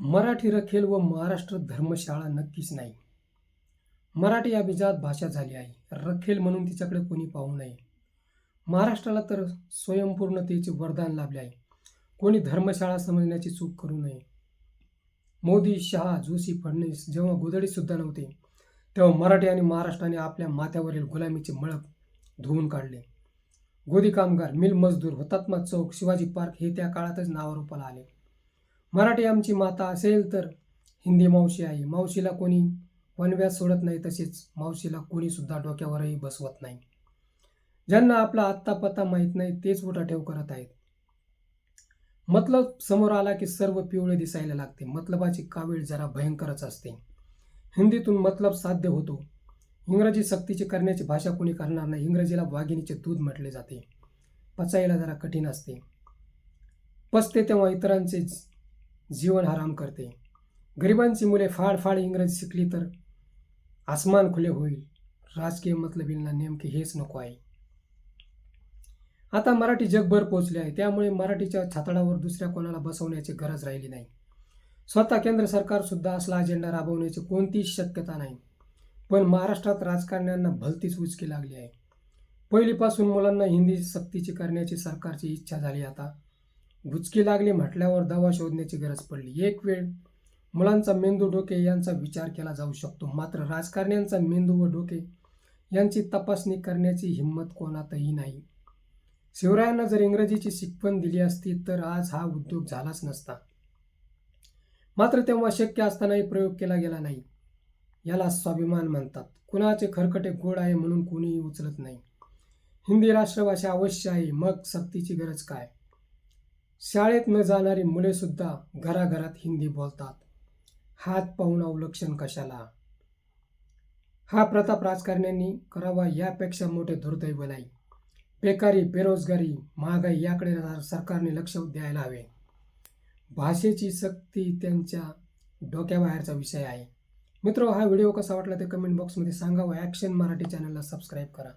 मराठी रखेल व महाराष्ट्र धर्मशाळा नक्कीच नाही. मराठी अभिजात भाषा झाली आहे. रखेल म्हणून तिच्याकडे कोणी पाहू नये. महाराष्ट्राला तर स्वयंपूर्णतेचे वरदान लाभले आहे. कोणी धर्मशाळा समजण्याची चूक करू नये. मोदी शहा जोशी फडणवीस जेव्हा गोधडीसुद्धा नव्हते तेव्हा मराठी आणि महाराष्ट्राने आपल्या माथ्यावरील गुलामीचे मळक धुवून काढले. गोदी कामगार मिल मजदूर हुतात्मा चौक शिवाजी पार्क हे त्या काळातच नावारूपाला आले. मराठी आमची माता असेल तर हिंदी मावशी आहे. मावशीला कोणी वनव्यात सोडत नाही तसेच मावशीला कोणीसुद्धा डोक्यावरही बसवत नाही. ज्यांना आपला आत्ता पत्ता माहीत नाही तेच उठाठेव करत आहेत. मतलब समोर आला की सर्व पिवळे दिसायला लागते. मतलबाची कावीळ जरा भयंकरच असते. हिंदीतून मतलब साध्य होतो. इंग्रजी सक्तीची करण्याची भाषा कोणी करणार नाही. इंग्रजीला वाघिणीचे दूध म्हटले जाते. पचायला जरा कठीण असते. पचते तेव्हा इतरांचे जीवन हराम करते. गरिबांची मुले फाड फाड इंग्रजी शिकली तर आसमान खुले होईल. राजकीय मतलबींना नेमके हेच नको आहे. आता मराठी जगभर पोचले आहे. त्यामुळे मराठीच्या छातडावर दुसऱ्या कोणाला बसवण्याची गरज राहिली नाही. स्वतः केंद्र सरकारसुद्धा असला अजेंडा राबवण्याची कोणतीच शक्यता नाही. पण महाराष्ट्रात राजकारण्यांना भलतीच उचकी लागली आहे. पहिलीपासून मुलांना हिंदी सक्तीची करण्याची सरकारची इच्छा झाली आता. गुचकी लागली म्हटल्यावर दवा शोधण्याची गरज पडली. एक वेळ मुलांचा मेंदू डोके यांचा विचार केला जाऊ शकतो. मात्र राजकारण्यांचा मेंदू व डोके यांची तपासणी करण्याची हिंमत कोणातही नाही. शिवरायांना जर इंग्रजीची शिकवण दिली असती तर आज हा उद्योग झालाच नसता. मात्र तेव्हा शक्य असतानाही प्रयोग केला गेला नाही. याला स्वाभिमान म्हणतात. कुणाचे खरकटे गोड आहे म्हणून कोणीही उचलत नाही. हिंदी राष्ट्रभाषा अवश्य आहे. मग सक्तीची गरज काय? शाळेत न जाणारी मुले सुद्धा घराघरात हिंदी बोलतात. हात पाहून अवलक्षण कशाला? हा प्रताप राजकारण्यांनी करावा यापेक्षा मोठे दुर्दैव नाही. बेकारी बेरोजगारी महागाई याकडे सरकारने लक्ष द्यायला हवे. भाषेची सक्ती त्यांच्या डोक्याबाहेरचा विषय आहे. मित्र हा व्हिडिओ कसा वाटला ते कमेंट बॉक्समध्ये सांगावा ॲक्शन मराठी चॅनलला सबस्क्राईब करा.